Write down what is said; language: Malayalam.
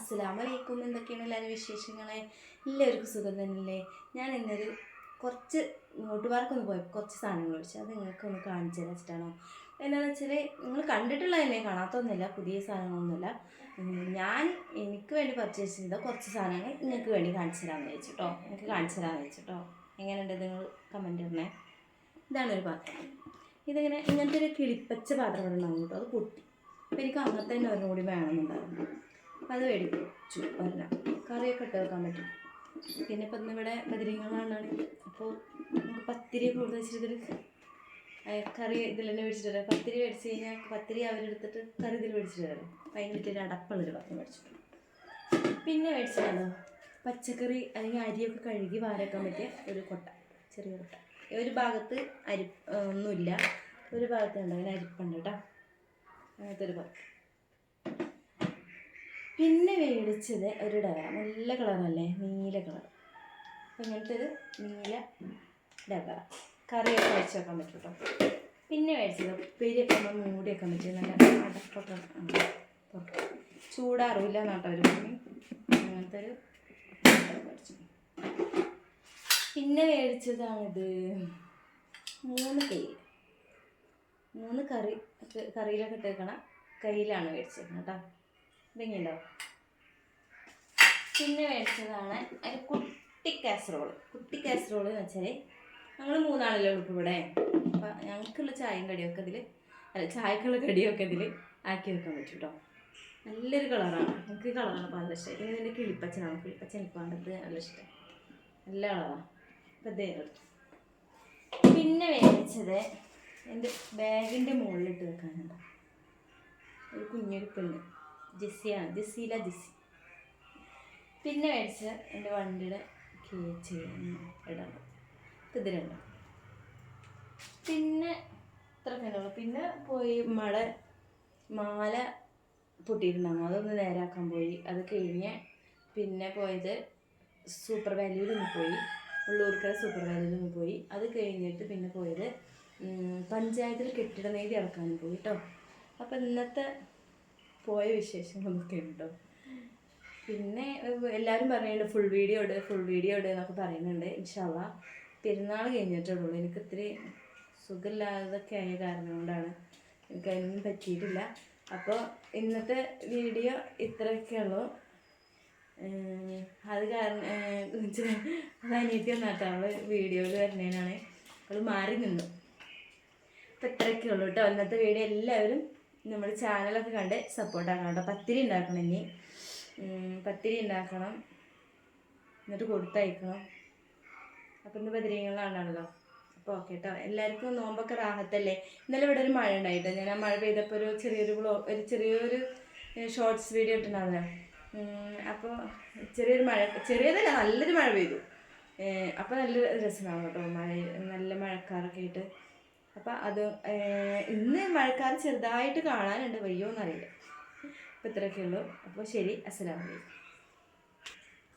അസ്സലാമലൈക്കും എന്തൊക്കെയാണ് എല്ലാവരും വിശേഷങ്ങളെ? എല്ലാവർക്കും സുഖം തന്നെയല്ലേ? ഞാൻ ഇന്നൊരു കുറച്ച് നോട്ടുപാർക്കൊന്ന് പോയി കുറച്ച് സാധനങ്ങൾ മേടിച്ചു അത് നിങ്ങൾക്ക് ഒന്ന് കാണിച്ചു തരാൻ വെച്ചിട്ടാണോ. എന്താണെന്ന് വെച്ചാൽ നിങ്ങൾ കണ്ടിട്ടുള്ളതല്ലേ കാണാത്തൊന്നുമില്ല പുതിയ സാധനങ്ങളൊന്നുമില്ല. ഞാൻ എനിക്ക് വേണ്ടി പർച്ചേസ് ചെയ്ത കുറച്ച് സാധനങ്ങൾ നിങ്ങൾക്ക് വേണ്ടി കാണിച്ചു തരാമെന്ന് വെച്ചിട്ടോ നിങ്ങൾക്ക് കാണിച്ചു തരാമെന്ന് വെച്ചിട്ടോ എങ്ങനെയുണ്ട് നിങ്ങൾ കമന്റ് ഇടണേ. ഇതാണ് ഒരു പാത്രം. ഇതിങ്ങനെ ഇങ്ങനത്തെ ഒരു കിളിപ്പച്ച പാത്രം ഉണ്ടാവും കേട്ടോ അത് പൊട്ടി. അപ്പോൾ എനിക്ക് അങ്ങനത്തെ തന്നെ ഒരെണ്ണം കൂടി വേണമെന്നുണ്ടായിരുന്നു. അത് മേടിച്ചു ഒരെണ്ണം കറിയൊക്കെ ഇട്ട് വെക്കാൻ പറ്റും. പിന്നെ ഇപ്പം ഇന്നിവിടെ ബദരീങ്ങളാണ് അപ്പോൾ നമുക്ക് പത്തിരി കൂടുതൽ വെച്ചിട്ട് കറി ഇതിൽ തന്നെ മേടിച്ചിട്ട് വരാം. പത്തിരി മേടിച്ച് കഴിഞ്ഞാൽ പത്തിരി അവരെടുത്തിട്ട് കറി ഇതിൽ മേടിച്ചിട്ട് വരാം. അപ്പം അതിന് ഒരു അടപ്പുള്ളൊരു പാത്രം പിന്നെ മേടിച്ചതാണോ പച്ചക്കറി അല്ലെങ്കിൽ അരിയൊക്കെ കഴുകി വാരക്കാൻ പറ്റിയ ഒരു കൊട്ട ചെറിയ കൊട്ട. ഒരു ഭാഗത്ത് അരി ഒന്നുമില്ല. ഒരു ഭാഗത്ത് ഉണ്ട് അരിപ്പുണ്ട് കേട്ടോ. അങ്ങനത്തെ ഒരു പാത്രം പിന്നെ മേടിച്ചത് ഒരു ഡവ നല്ല കളറല്ലേ? നീല കളർ. ഇങ്ങനത്തെ ഒരു നീല ഡബ. കറിയൊക്കെ വെച്ച് വെക്കാൻ പറ്റും കേട്ടോ പിന്നെ മേടിച്ചത് ഉപ്പേരിയൊക്കെ നമ്മൾ മൂടി വെക്കാൻ പറ്റും. നല്ല അടപ്പൊക്കെ. ചൂടാറില്ല എന്നാട്ടോ ഒരു മണി അങ്ങനത്തെ ഒരു പിന്നെ മേടിച്ചതാണിത് മൂന്ന് കൈ മൂന്ന് കറി കറിയിലൊക്കെ ഇട്ടേക്കണ കയ്യിലാണ് മേടിച്ചേക്കുന്നത് കേട്ടോ. ഇതെങ്ങനെയുണ്ടോ? പിന്നെ മേടിച്ചതാണ് ഒരു കുട്ടി കാസറോൾ കുട്ടി കാസറോൾ എന്ന് വെച്ചാൽ ഞങ്ങൾ മൂന്നാളല്ലേ ഉള്ളൂ ഇവിടെ. അപ്പം ഞങ്ങൾക്കുള്ള ചായയും കടിയൊക്കെ ഇതിൽ അല്ല ചായക്കുള്ള കടിയൊക്കെ ഇതിൽ ആക്കി വെക്കാൻ പറ്റും കേട്ടോ നല്ലൊരു കളറാണ് എനിക്ക് കളറാണ് നല്ല ഇഷ്ടം. പിന്നെ ഇതിന്റെ കിളിപ്പച്ചനാണ് കിളിപ്പച്ച എനിക്ക് നല്ല ഇഷ്ടം. നല്ല കളറാണ് അപ്പം ഇതേ പിന്നെ മേടിച്ചത് എന്റെ ബാഗിന്റെ മുകളിലിട്ട് വെക്കാനുണ്ട്. ഒരു കുഞ്ഞൊരു പെണ്ണ്. ജെസ്സിയാണ്. ജെസ്സിയില ജെസ്സി. പിന്നെ മേടിച്ച എന്റെ വണ്ടിയുടെ കേച്ച് ഇടണം ഇതിലുണ്ട് പിന്നെ ഇത്ര ഉള്ളൂ. പിന്നെ പോയി മഴ മാല പൊട്ടിയിട്ടുണ്ടാകും അതൊന്ന് നേരാക്കാൻ പോയി. അത് കഴിഞ്ഞ് പിന്നെ പോയത് സൂപ്പർ വാല്യൂലൊന്ന് പോയി. ഉള്ളൂർക്കര സൂപ്പർ വാല്യൂലൊന്ന് പോയി. അത് കഴിഞ്ഞിട്ട് പിന്നെ പോയത് പഞ്ചായത്തിൽ കെട്ടിട നീതി ഇറക്കാനും പോയി കേട്ടോ അപ്പം ഇന്നത്തെ പോയ വിശേഷങ്ങളൊക്കെ ഉണ്ടോ? പിന്നെ എല്ലാവരും പറയുന്നുണ്ട് ഫുൾ വീഡിയോ ഇട് ഫുൾ വീഡിയോ ഇട് എന്നൊക്കെ പറയുന്നുണ്ട്. ഇൻഷാല്ല പെരുന്നാൾ കഴിഞ്ഞിട്ടുള്ളൂ എനിക്ക് ഇത്തിരി സുഖമില്ലാതൊക്കെ ആയ കാരണം കൊണ്ടാണ് എനിക്ക് അതിനൊന്നും പറ്റിയിട്ടില്ല. അപ്പോൾ ഇന്നത്തെ വീഡിയോ ഇത്രയൊക്കെ ഉള്ളൂ. ഏഹ്, അത് കാരണം അനിയത്തി വന്നാട്ടോ അവൾ വീഡിയോയിൽ വരുന്നതിനാണ്. അവൾ മാറി നിന്നു. അപ്പം ഇത്രയൊക്കെ ഉള്ളൂ കേട്ടോ. ഇന്നത്തെ വീഡിയോ എല്ലാവരും നമ്മുടെ ചാനലൊക്കെ കണ്ട് സപ്പോർട്ടാക്കണം കേട്ടോ. പത്തിരി ഉണ്ടാക്കണം ഇനി. പത്തിരി ഉണ്ടാക്കണം. എന്നിട്ട് കൊടുത്തയക്കണം. അപ്പം ഇന്ന് ബദരീങ്ങളാണല്ലോ അപ്പോൾ ഓക്കെ കേട്ടോ എല്ലാവർക്കും നോമ്പൊക്കെ റാഹത്തല്ലേ? ഇന്നലെ ഇവിടെ ഒരു മഴ ഉണ്ടായിട്ടോ. ഞാൻ ആ മഴ പെയ്തപ്പോൾ ഒരു ചെറിയൊരു ബ്ലോ ഒരു ചെറിയൊരു ഷോർട്സ് വീഡിയോ ഇട്ടിട്ടുണ്ടാവില്ല അപ്പോൾ ചെറിയൊരു മഴ ചെറിയതല്ല നല്ലൊരു മഴ പെയ്തു. അപ്പോൾ നല്ല രസമാണ് കേട്ടോ മഴ നല്ല മഴക്കാറൊക്കെ ആയിട്ട്. അപ്പം അത് ഇന്ന് മഴക്കാലം ചെറുതായിട്ട് കാണാനുണ്ട്. വയ്യോ എന്നറിയില്ല. അപ്പോൾ ഇത്രയൊക്കെ ഉള്ളൂ. അപ്പോൾ ശരി. അസ്സലാമലൈക്കും